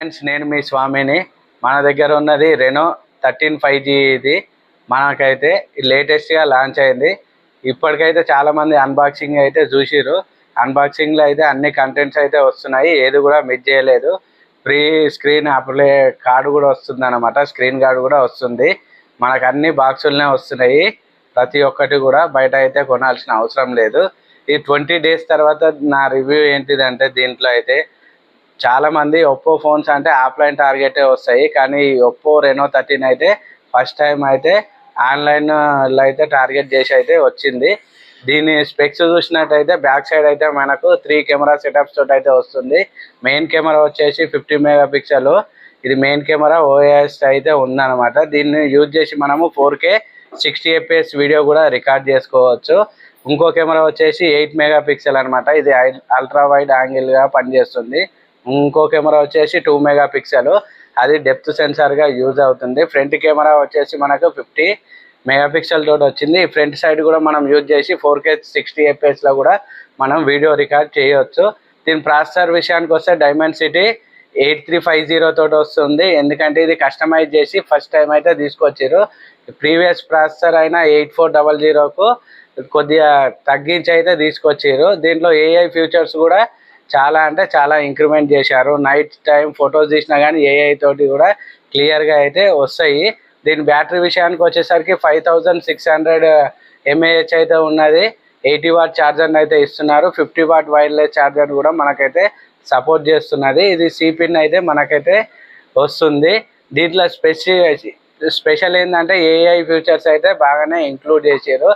Friends నేను మీ స్వామిని. మన దగ్గర ఉన్నది రెనో థర్టీన్ ఫైవ్ జీ ఇది. మనకైతే లేటెస్ట్గా లాంచ్ అయింది. ఇప్పటికైతే చాలామంది అన్బాక్సింగ్ అయితే చూసిర్రు. అన్బాక్సింగ్లో అయితే అన్ని కంటెంట్స్ అయితే వస్తున్నాయి. ఏది కూడా మిస్ చేయలేదు. ఫ్రీ స్క్రీన్ అప్లై కార్డు కూడా వస్తుంది అనమాట స్క్రీన్ కార్డు కూడా వస్తుంది. మనకు అన్ని బాక్సులనే వస్తున్నాయి. ప్రతి ఒక్కటి కూడా బయట అయితే కొనాల్సిన అవసరం లేదు. ఈ ట్వంటీ డేస్ తర్వాత నా రివ్యూ ఏంటిదంటే దీంట్లో అయితే చాలా మంది ఒప్పో ఫోన్స్ అంటే ఆఫ్లైన్ టార్గెటే వస్తాయి. కానీ ఒప్పో రెనో థర్టీన్ అయితే ఫస్ట్ టైం అయితే ఆన్లైన్లో అయితే టార్గెట్ చేసి అయితే వచ్చింది. దీని స్పెక్స్ చూసినట్టయితే బ్యాక్ సైడ్ అయితే మనకు త్రీ కెమెరా సెటప్స్ తోటి అయితే వస్తుంది. మెయిన్ కెమెరా వచ్చేసి ఫిఫ్టీ మెగా పిక్సెల్ ఇది మెయిన్ కెమెరా ఓఎస్ అయితే ఉందన్నమాట. దీన్ని యూజ్ చేసి మనము four K sixty FPS video కూడా రికార్డ్ చేసుకోవచ్చు. ఇంకో కెమెరా వచ్చేసి ఎయిట్ మెగా పిక్సెల్ అనమాట ఇది అల్ట్రా వైడ్ యాంగిల్గా పనిచేస్తుంది. ఇంకో కెమెరా వచ్చేసి టూ మెగా పిక్సెల్ అది డెప్త్ సెన్సార్గా యూజ్ అవుతుంది. ఫ్రంట్ కెమెరా వచ్చేసి మనకు ఫిఫ్టీ మెగా పిక్సెల్ తోటి వచ్చింది. ఫ్రంట్ సైడ్ కూడా మనం యూజ్ చేసి ఫోర్ కే సిక్స్టీ ఎఫ్ఎస్లో కూడా మనం వీడియో రికార్డ్ చేయవచ్చు దీని ప్రాసెసర్ విషయానికి వస్తే Dimensity eight three five zero తోటి వస్తుంది. ఎందుకంటే ఇది కస్టమైజ్ చేసి ఫస్ట్ టైం అయితే తీసుకొచ్చారు. ప్రీవియస్ ప్రాసెసర్ అయినా ఎయిట్ ఫోర్ డబల్ జీరోకు కొద్దిగా తగ్గించి అయితే తీసుకొచ్చారు. దీంట్లో ఏఐ ఫ్యూచర్స్ కూడా చాలా అంటే చాలా ఇంక్రిమెంట్ చేశారు. నైట్ టైం ఫొటోస్ తీసినా కానీ ఏఐ తోటి కూడా క్లియర్గా అయితే వస్తాయి. దీని బ్యాటరీ విషయానికి వచ్చేసరికి five thousand six hundred mAh అయితే ఉన్నది. ఎయిటీ వాట్ ఛార్జర్ అయితే ఇస్తున్నారు. ఫిఫ్టీ వాట్ వైర్లెస్ ఛార్జర్ కూడా మనకైతే సపోర్ట్ చేస్తున్నది. ఇది సిపిన్ అయితే మనకైతే వస్తుంది. దీంట్లో స్పెసి స్పెషల్ ఏంటంటే ఏఐ ఫ్యూచర్స్ అయితే బాగానే ఇంక్లూడ్ చేశారు.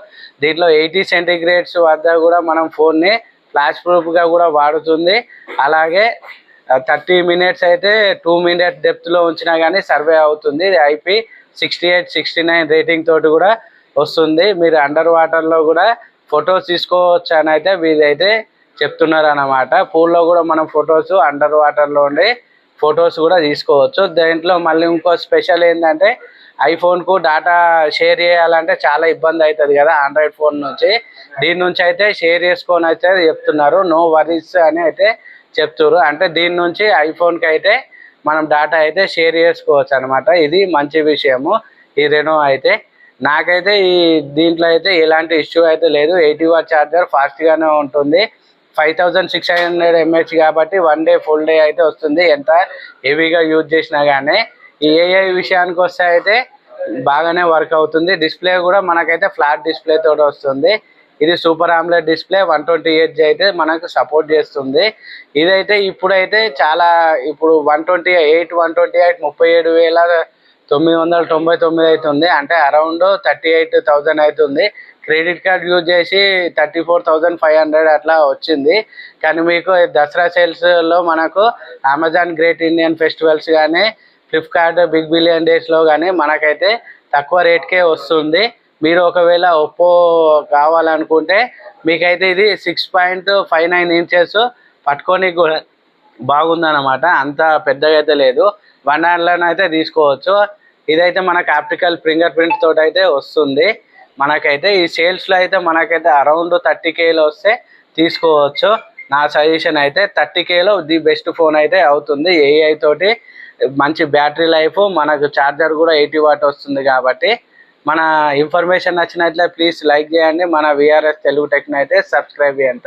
దీంట్లో ఎయిటీ సెంటిగ్రేడ్స్ వద్ద కూడా మనం ఫోన్ని ఫ్లాష్ ప్రూఫ్గా కూడా వాడుతుంది. అలాగే థర్టీ మినిట్స్ అయితే టూ మినిట్ డెప్త్లో ఉంచినా కానీ సర్వే అవుతుంది. IP sixty eight sixty nine rating తోటి కూడా వస్తుంది. మీరు అండర్ వాటర్లో కూడా ఫొటోస్ తీసుకోవచ్చు అని అయితే వీరైతే చెప్తున్నారు అన్నమాట పూల్లో కూడా మనం ఫొటోస్ అండర్ వాటర్లో ఉండి ఫొటోస్ కూడా తీసుకోవచ్చు. దీంట్లో మళ్ళీ ఇంకో స్పెషల్ ఏంటంటే ఐఫోన్కు డేటా షేర్ చేయాలంటే చాలా ఇబ్బంది అవుతుంది కదా ఆండ్రాయిడ్ ఫోన్ నుంచి. దీని నుంచి అయితే షేర్ చేసుకొని అయితే చెప్తున్నారు. నో వరీస్ అని అయితే చెప్తున్నారు అంటే దీని నుంచి ఐఫోన్కి అయితే మనం డేటా అయితే షేర్ చేసుకోవచ్చు అనమాట ఇది మంచి విషయము. ఈ రెనో అయితే నాకైతే ఈ దీంట్లో అయితే ఎలాంటి ఇష్యూ అయితే లేదు. ఎయిటీ వాట్ ఛార్జర్ ఫాస్ట్గానే ఉంటుంది. Five thousand six hundred M కాబట్టి వన్ డే ఫుల్ డే అయితే వస్తుంది. ఎంత హెవీగా యూజ్ చేసినా కానీ ఈ ఏఐ విషయానికి వస్తే అయితే బాగానే వర్క్ అవుతుంది. డిస్ప్లే కూడా మనకైతే ఫ్లాట్ డిస్ప్లే తోటి వస్తుంది. ఇది super AMOLED display one twenty eight అయితే మనకు సపోర్ట్ చేస్తుంది. ఇదైతే ఇప్పుడైతే చాలా ఇప్పుడు one twenty eight one twenty eight ముప్పై ఏడు వేల తొమ్మిది వందల తొంభై తొమ్మిది అవుతుంది అంటే అరౌండ్ థర్టీ ఎయిట్ థౌజండ్ అవుతుంది క్రెడిట్ కార్డ్ యూజ్ చేసి thirty four thousand five hundred అట్లా వచ్చింది. కానీ మీకు దసరా సేల్స్లో మనకు అమెజాన్ గ్రేట్ ఇండియన్ ఫెస్టివల్స్ కానీ ఫ్లిప్కార్ట్ బిగ్ బిలియన్ డేస్లో కానీ మనకైతే తక్కువ రేట్కే వస్తుంది. మీరు ఒకవేళ ఒప్పో కావాలనుకుంటే మీకైతే ఇది six point five nine inches పట్టుకోనికి కూడా బాగుందన్నమాట. అంత పెద్దగా అయితే లేదు. వన్ హ్యాండ్లోనే అయితే తీసుకోవచ్చు. ఇదైతే మనకు ఆప్టికల్ ఫింగర్ ప్రింట్ తోటి అయితే వస్తుంది. మనకైతే ఈ సేల్స్లో అయితే మనకైతే అరౌండ్ థర్టీ కేలో వస్తే తీసుకోవచ్చు. నా సజెషన్ అయితే థర్టీ కేలో ది బెస్ట్ ఫోన్ అయితే అవుతుంది ఏఐ తోటి. మంచి బ్యాటరీ లైఫ్ మనకు ఛార్జర్ కూడా ఎయిటీ వాట్ వస్తుంది కాబట్టి. మన ఇన్ఫర్మేషన్ నచ్చినట్లయితే ప్లీజ్ లైక్ చేయండి. మన విఆర్ఎస్ తెలుగు టెక్ని అయితే సబ్స్క్రైబ్ చేయండి.